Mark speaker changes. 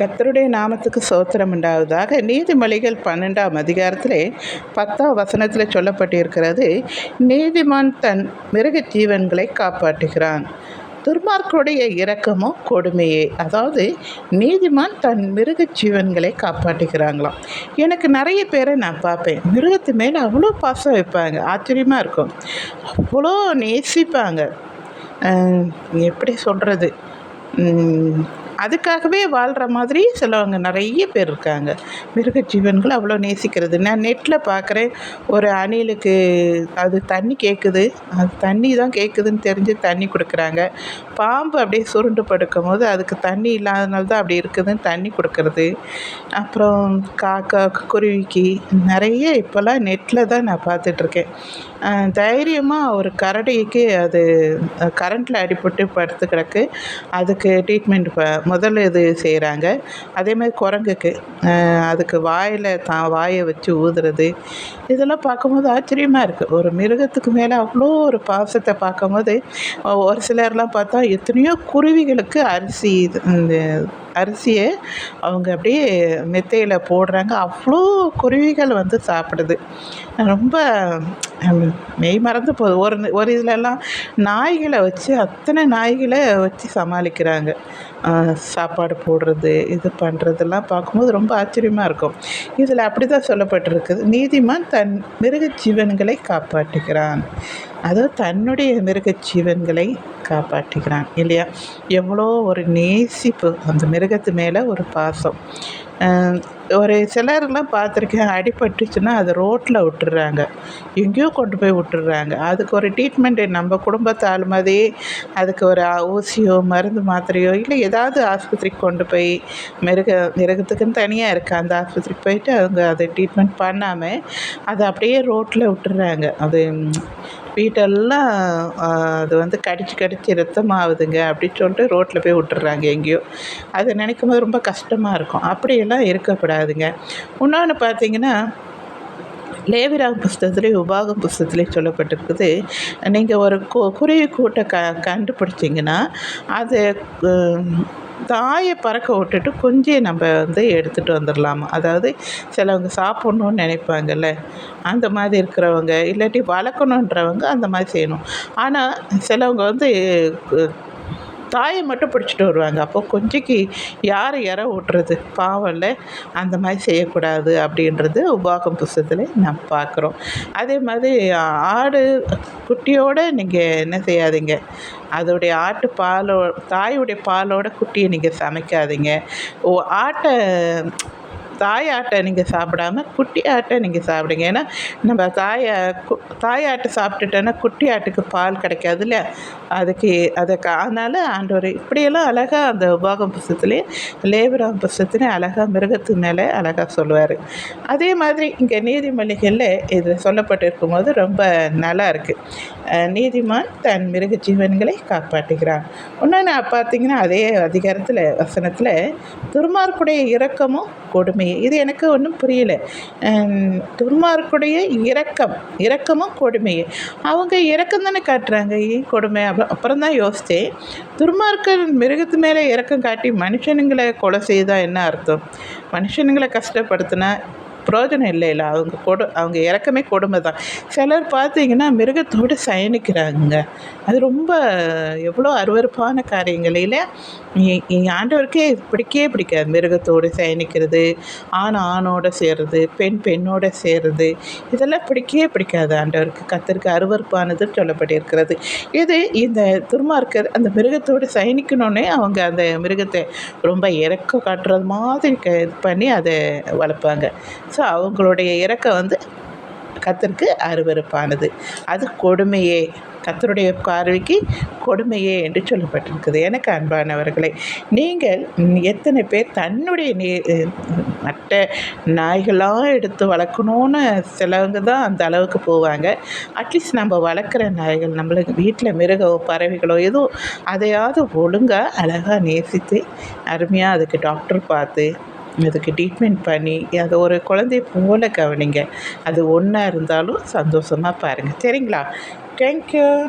Speaker 1: கத்தருடைய நாமத்துக்கு சோத்திரம் உண்டாவதாக. நீதிமொழிகள் பன்னெண்டாம் அதிகாரத்திலே பத்தாம் வசனத்தில் சொல்லப்பட்டிருக்கிறது நீதிமான் தன் மிருக ஜீவன்களை காப்பாற்றுகிறான். துர்மார்க்குடைய இரக்கமோ கொடுமையே. அதாவது நீதிமான் தன் மிருக ஜீவன்களை காப்பாற்றுகிறாங்களாம். எனக்கு நிறைய பேரை நான் பார்ப்பேன். மிருகத்து மேலே அவ்வளோ பாசம் வைப்பாங்க. ஆச்சரியமாக இருக்கும். அவ்வளோ நேசிப்பாங்க. எப்படி சொல்கிறது அதுக்காகவே வாழ்கிற மாதிரி சிலவங்க நிறைய பேர் இருக்காங்க. மிருக ஜீவன்கள் அவ்வளோ நேசிக்கிறது. நான் நெட்டில் பார்க்குறேன் ஒரு அணிலுக்கு அது தண்ணி கேட்குது அது தண்ணி தான் கேட்குதுன்னு தெரிஞ்சு தண்ணி கொடுக்குறாங்க. பாம்பு அப்படியே சுருண்டு படுக்கும் போது அதுக்கு தண்ணி இல்லாதனால தான் அப்படி இருக்குதுன்னு தண்ணி கொடுக்கறது. அப்புறம் காக்கா குருவிக்கு நிறைய இப்போல்லாம் நெட்டில் தான் நான் பார்த்துட்ருக்கேன். தைரியமாக ஒரு கரடிக்கு அது கரண்ட்டில் அடிபட்டு படுத்து கிடக்கு. அதுக்கு ட்ரீட்மெண்ட் ப முதல் இது செய்கிறாங்க அதே மாதிரி குரங்குக்கு அதுக்கு வாயில் தான் வாயை வச்சு ஊதுறது. இதெல்லாம் பார்க்கும்போது ஆச்சரியமாக இருக்குது ஒரு மிருகத்துக்கு மேலே அவ்வளோ ஒரு பாசத்தை பார்க்கும்போது ஒரு சிலர்லாம் பார்த்தா எத்தனையோ குருவிகளுக்கு அரிசி இது இந்த அரிசியை அவங்க அப்படியே மெத்தையில் போடுறாங்க. அவ்வளோ குருவிகள் வந்து சாப்பிடுது. ரொம்ப மெய் மறந்து போகுது ஒரு ஒரு இதிலெல்லாம் நாய்களை வச்சு அத்தனை நாய்களை வச்சு சமாளிக்கிறாங்க. சாப்பாடு போடுறது இது பண்ணுறதெல்லாம் பார்க்கும்போது ரொம்ப ஆச்சரியமாக இருக்கும். இதில் அப்படி தான் சொல்லப்பட்டிருக்குது. நீதிமான் தன் மிருக ஜீவன்களை காப்பாற்றுகிறான். அதாவது தன்னுடைய மிருக ஜீவன்களை காப்பாற்றுகிறான் இல்லையா? எவ்வளோ ஒரு நேசிப்பு அந்த மிருகத்து மேலே ஒரு பாசம். ஒரு சிலர்லாம் பார்த்துருக்கேன் அடிபட்டுச்சுன்னா அதை ரோட்டில் விட்டுறாங்க எங்கேயோ கொண்டு போய் விட்டுறாங்க அதுக்கு ஒரு ட்ரீட்மெண்ட்டு நம்ம குடும்பத்தால் ஆள் மாதிரி அதுக்கு ஒரு ஊசியோ மருந்து மாத்திரையோ இல்லை ஏதாவது ஆஸ்பத்திரிக்கு கொண்டு போய் மிருக மிருகத்துக்குன்னு தனியாக இருக்குது அந்த ஆஸ்பத்திரிக்கு போயிட்டு அவங்க அதை ட்ரீட்மெண்ட் பண்ணாமல் அதை அப்படியே ரோட்டில் விட்டுறாங்க அது வீட்டெல்லாம் அது வந்து கடித்து கடித்து ரத்தம் ஆகுதுங்க அப்படின்னு சொல்லிட்டு ரோட்டில் போய் விட்டுறாங்க எங்கேயோ. அதை நினைக்கும் போது ரொம்ப கஷ்டமாக இருக்கும். அப்படியெல்லாம் இருக்கக்கூடாதுங்க. இன்னொன்று பார்த்தீங்கன்னா லேவிராம் புஸ்தகத்துலேயும் உபாகம் புஸ்தகத்துலேயும் சொல்லப்பட்டிருக்குது. நீங்கள் ஒரு கு குருவி கூட்டை க கண்டுபிடிச்சிங்கன்னா அது தாயை பறக்க விட்டுட்டு கொஞ்சம் நம்ம வந்து எடுத்துகிட்டு வந்துடலாமா அதாவது சிலவங்க சாப்பிட்ணுன்னு நினைப்பாங்கல்ல. அந்த மாதிரி இருக்கிறவங்க இல்லாட்டி வளர்க்கணுன்றவங்க அந்த மாதிரி செய்யணும். ஆனால் சிலவங்க வந்து தாயை மட்டும் பிடிச்சிட்டு வருவாங்க. அப்போ கொஞ்சிக்கு யார் இற ஓட்டுறது பாவம்ல அந்த மாதிரி செய்யக்கூடாது அப்படின்றது உபாகம் புஸ்தத்தில் நாம் பார்க்குறோம். அதே மாதிரி ஆடு குட்டியோடு நீங்கள் என்ன செய்யாதீங்க. அதோடைய ஆட்டு பாலோ தாயுடைய பாலோட குட்டியை நீங்கள் சமைக்காதீங்க. ஓ ஆட்டை தாய் ஆட்டை நீங்கள் சாப்பிடாம குட்டி ஆட்டை நீங்கள் சாப்பிடுங்க. ஏன்னா நம்ம தாயை கு- தாய் ஆட்டை சாப்பிட்டுட்டோன்னா குட்டி ஆட்டுக்கு பால் கிடைக்காதுல்ல அதுக்கு அதுக்கு அதனால் ஆண்டவர் இப்படியெல்லாம் அழகாக அந்த உபாகம் புஸ்தத்துலேயே லேபராம் புஸ்தத்துலேயும் அழகாக மிருகத்து மேலே அழகாக சொல்லுவார். அதே மாதிரி இங்கே நீதிமொழிகளில் இதில் சொல்லப்பட்டிருக்கும் போது ரொம்ப நல்லா இருக்குது நீதிமான் தன் மிருக ஜீவன்களை காப்பாற்றுகிறான். இன்னொன்று பார்த்தீங்கன்னா அதே அதிகாரத்தில் வசனத்தில் துர்மார்க்குடைய இரக்கமும் கொடுமை இது எனக்கு ஒன்றும் புரியல. துன்மார்க்குடைய துர்மார்க்குடைய இரக்கம் இரக்கமும் கொடுமையே. அவங்க இரக்கம் தானே காட்டுறாங்க? ஏன் கொடுமை. அப்புறம் அப்புறம் தான் யோசித்தேன். துர்மார்க்கர் மிருகத்து மேலே இரக்கம் காட்டி மனுஷனுங்களை கொலை செய்தால் என்ன அர்த்தம்? மனுஷனுங்களை கஷ்டப்படுத்தினா பிரயோஜனம் இல்லை இல்லை. அவங்க கொடு அவங்க இறக்கமே கொடுமை தான். சிலர் பார்த்தீங்கன்னா மிருகத்தோடு சயனிக்கிறாங்க. அது ரொம்ப எவ்வளோ அருவருப்பான காரியங்கள். இல்லை ஆண்டவருக்கே பிடிக்கவே பிடிக்காது மிருகத்தோடு சயனிக்கிறது ஆண் ஆணோட சேர்றது பெண் பெண்ணோட சேர்றது. இதெல்லாம் பிடிக்கவே பிடிக்காது ஆண்டவருக்கு. கத்தருக்கு அருவறுப்பானதுன்னு சொல்லப்பட்டிருக்கிறது. இது இந்த துர்மார்க்கர் அந்த மிருகத்தோடு சயனிக்கணுன்னே அவங்க அந்த மிருகத்தை ரொம்ப இறக்க காட்டுறது மாதிரி க இது பண்ணி அதை வளர்ப்பாங்க. ஸோ அவங்களுடைய இறக்கம் வந்து கத்தருக்கு அருவருப்பானது. அது கொடுமையே. கத்தருடைய பார்வைக்கு கொடுமையே என்று சொல்லப்பட்டிருக்குது. எனக்கு அன்பானவர்களே நீங்கள் எத்தனை பேர் தன்னுடைய நீ மற்ற நாய்களாக எடுத்து வளர்க்கணுன்னு சிலவங்க தான் அந்த அளவுக்கு போவாங்க. அட்லீஸ்ட் நம்ம வளர்க்குற நாய்கள் நம்மளுக்கு வீட்டில் மிருகோ பறவைகளோ ஏதோ அதையாவது ஒழுங்காக அழகாக நேசித்து அருமையாக அதுக்கு டாக்டர் பார்த்து அதுக்கு ட்ரீட்மெண்ட் பண்ணி அதை ஒரு குழந்தை போல கவனிங்க. அது ஒன்றா இருந்தாலும் சந்தோஷமாக பாருங்கள் சரிங்களா? தேங்க்யூ